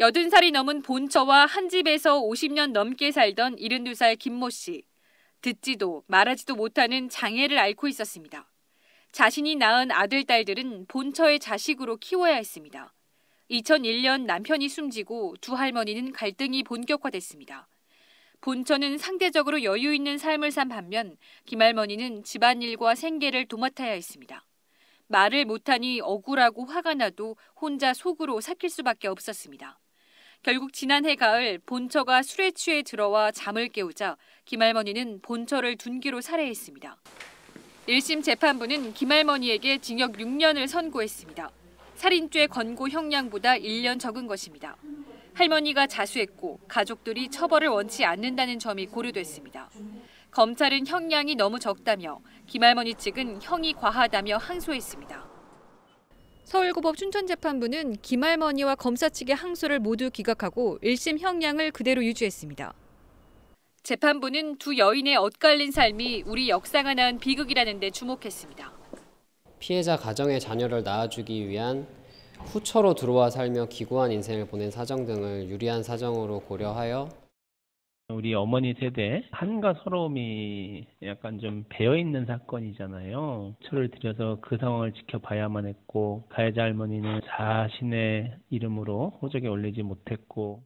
80살이 넘은 본처와 한 집에서 50년 넘게 살던 72살 김모 씨. 듣지도 말하지도 못하는 장애를 앓고 있었습니다. 자신이 낳은 아들, 딸들은 본처의 자식으로 키워야 했습니다. 2001년 남편이 숨지고 두 할머니는 갈등이 본격화됐습니다. 본처는 상대적으로 여유 있는 삶을 산 반면 김할머니는 집안일과 생계를 도맡아야 했습니다. 말을 못하니 억울하고 화가 나도 혼자 속으로 삭힐 수밖에 없었습니다. 결국 지난해 가을 본처가 술에 취해 들어와 잠을 깨우자 김할머니는 본처를 둔기로 살해했습니다. 1심 재판부는 김할머니에게 징역 6년을 선고했습니다. 살인죄 권고 형량보다 1년 적은 것입니다. 할머니가 자수했고 가족들이 처벌을 원치 않는다는 점이 고려됐습니다. 검찰은 형량이 너무 적다며 김할머니 측은 형이 과하다며 항소했습니다. 서울고법 춘천재판부는 김할머니와 검사 측의 항소를 모두 기각하고 1심 형량을 그대로 유지했습니다. 재판부는 두 여인의 엇갈린 삶이 우리 역사가 낳은 비극이라는 데 주목했습니다. 피해자 가정의 자녀를 낳아주기 위한 후처로 들어와 살며 기구한 인생을 보낸 사정 등을 유리한 사정으로 고려하여 우리 어머니 세대 한과 서러움이 약간 좀 배어 있는 사건이잖아요. 철을 들여서 그 상황을 지켜봐야만 했고 가해자 할머니는 자신의 이름으로 호적에 올리지 못했고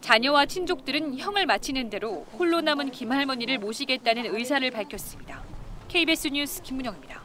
자녀와 친족들은 형을 마치는 대로 홀로 남은 김 할머니를 모시겠다는 의사를 밝혔습니다. KBS 뉴스 김문영입니다.